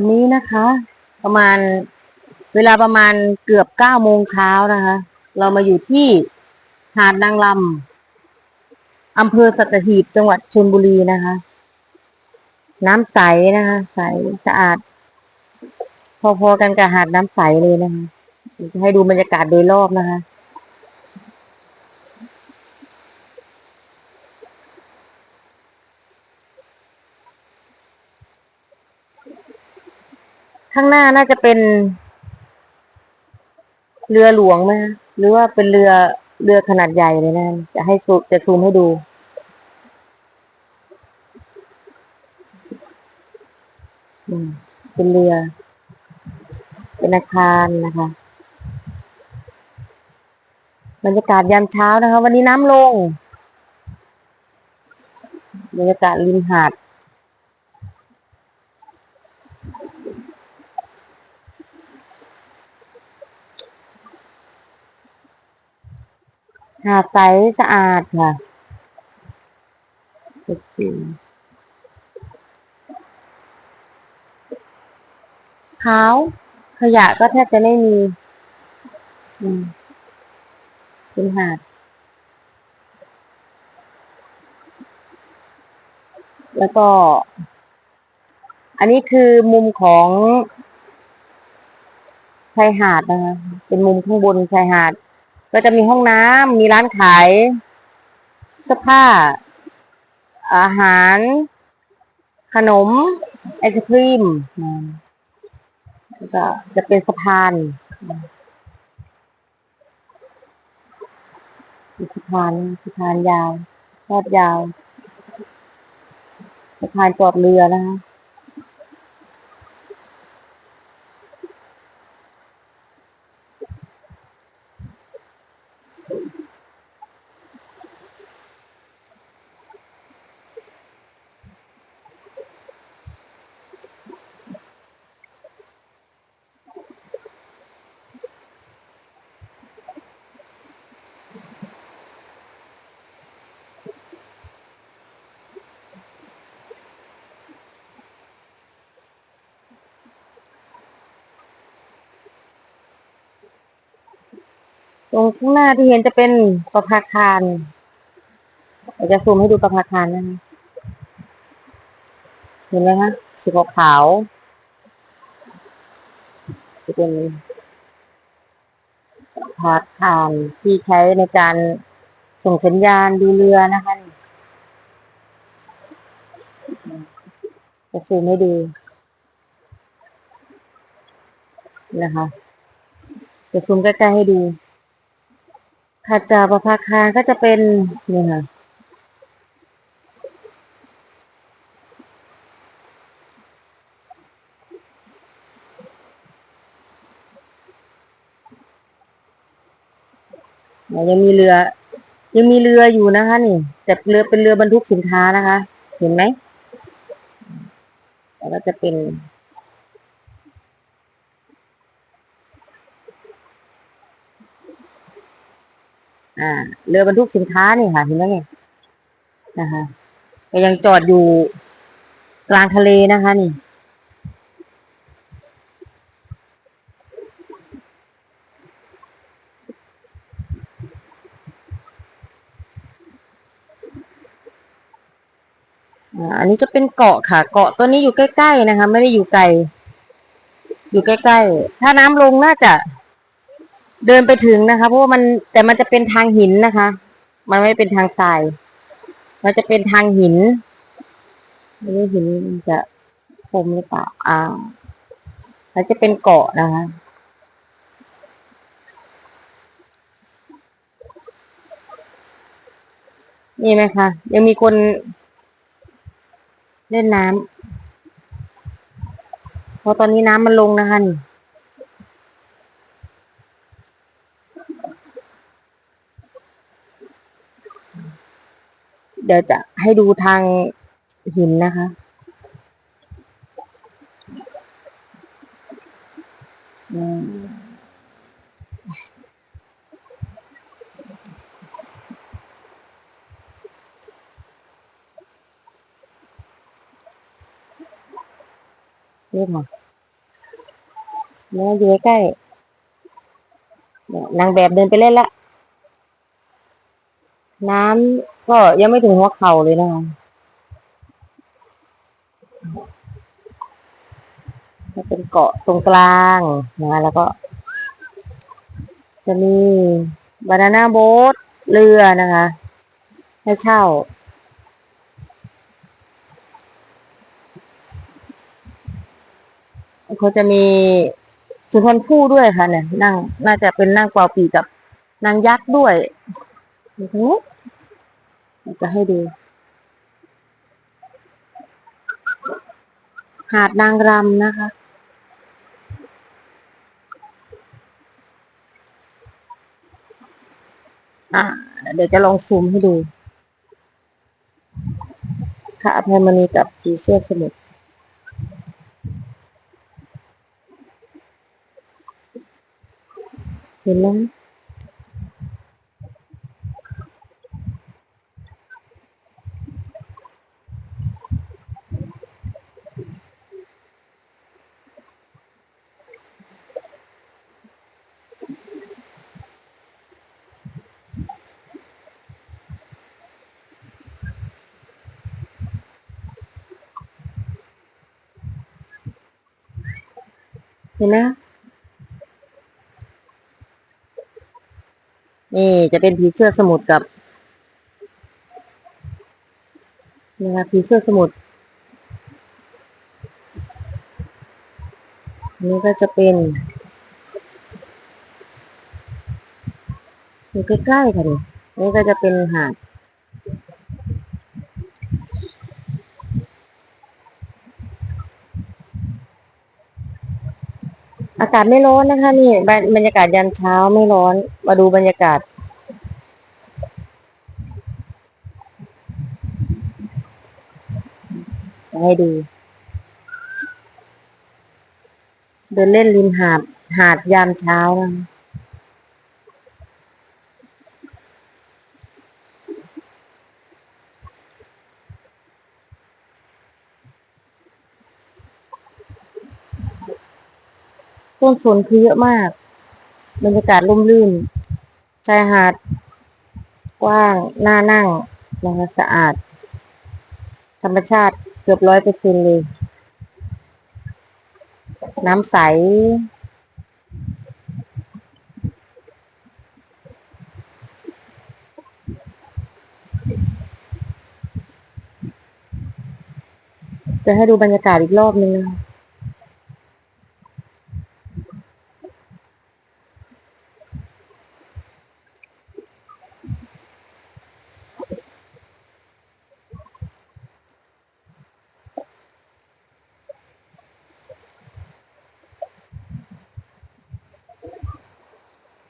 วันนี้นะคะ ประมาณเวลาประมาณเกือบเก้าโมงเช้านะคะ เรามาอยู่ที่หาดนางลำอำเภอสัตหีบจังหวัดชลบุรีนะคะ น้ำใสนะคะ ใสสะอาด พอๆกันกับหาดน้ำใสเลยนะคะจะให้ดูบรรยากาศโดยรอบนะคะ ข้างหน้าน่าจะเป็น เรือหลวงไหมหรือว่าเป็นเรือเรือขนาดใหญ่เลยนะ จะให้ซูจะซูมให้ดู เป็นเรือ เป็นอาคารนะคะ บรรยากาศยามเช้านะคะ วันนี้น้ำลง บรรยากาศริมหาด หาดใสสะอาดค่ะสดชื่นขาวขยะก็แทบจะไม่มีเป็นหาด แล้วก็ อันนี้คือมุมของชายหาดนะคะ เป็นมุมข้างบนชายหาด ก็จะมีห้องน้ำมีร้านขายเสื้อผ้า อาหาร ขนม ไอศครีมก็จะเป็นสะพานสะพานสะพานยาวทอดยาวสะพานจอดเรือนะคะ รงข้างหน้าที่เห็นจะเป็นประภาคารเดี๋ยวจะซูมให้ดูประภาคารนะคะเห็นไหมคะสีขาวจะเป็นประภาคารที่ใช้ในการส่งสัญญาณดูเรือนะคะจะซูมให้ดูนะคะ จะซูมใกล้ๆให้ดู ถัดจากประภาคารก็จะเป็นนี่ค่ะยังมีเรือ ยังมีเรืออยู่นะคะ นี่แต่เรือเป็นเรือ บรรทุกสินค้านะคะ เห็นไหมแล้วก็จะเป็น อ่าเรือบรรทุกสินค้านี่ค่ะ เห็นไหมเนี่ยนะคะก็ยังจอดอยู่กลางทะเลนะคะนี่อันนี้จะเป็นเกาะค่ะ เกาะตัวนี้อยู่ใกล้ๆนะคะ ไม่ได้อยู่ไกล อยู่ใกล้ๆ ถ้าน้ำลงน่าจะ เดินไปถึงนะคะ เพราะว่ามันแต่มันจะเป็นทางหินนะคะ มันไม่เป็นทางทราย มันจะเป็นทางหินไม่รู้หินมันจะคมหรือเปล่า อ่าแล้วจะเป็นเกาะนะคะนี่ไหมคะ ยังมีคนเล่นน้ำเพราะตอนนี้น้ำมันลงนะคะนี่ เดี๋ยวจะให้ดูทางหินนะคะอืมนี่ค่ะเนี่ยอยู่ใกล้เนี่ยนางแบบเดินไปเล่นละ น้ำ ก็ยังไม่ถึงหัวเข่าเลยนะคะจะเป็นเกาะตรงกลางนะแล้วก็ จะมีบานาน่าโบ๊ทเรือนะคะ ให้เช่า เขาจะมีสุพรรณผู้ด้วยค่ะเนี่ยนั่ง น่าจะเป็นนั่งเปล่าปีกับนางยักษ์ด้วยโอ้โห จะให้ดู หาดนางรำนะคะ อ่า เดี๋ยวจะลองซูมให้ดูค่ะอภัยมณีกับผีเสื้อสมุทรเห็นไหม เห็นไหมนี่จะเป็นผีเสื้อสมุทรกับนี่ค่ะผีเสื้อสมุทรนนี่ก็จะเป็นอยู่ใกล้ๆค่ะนี่นี่ก็จะเป็นหาด อากาศไม่ร้อนนะคะ นี่บรรยากาศยามเช้าไม่ร้อน มาดูบรรยากาศจะให้ดู เดินเล่นริมหาดหาดยามเช้านะ ต้นฝนคือเยอะมาก บรรยากาศร่มรื่น ชายหาด กว้าง น่านั่งนะคะสะอาด ธรรมชาติเกือบร้อยเปอร์เซ็นเลย น้ำใส จะให้ดูบรรยากาศอีกรอบนึงนะคะ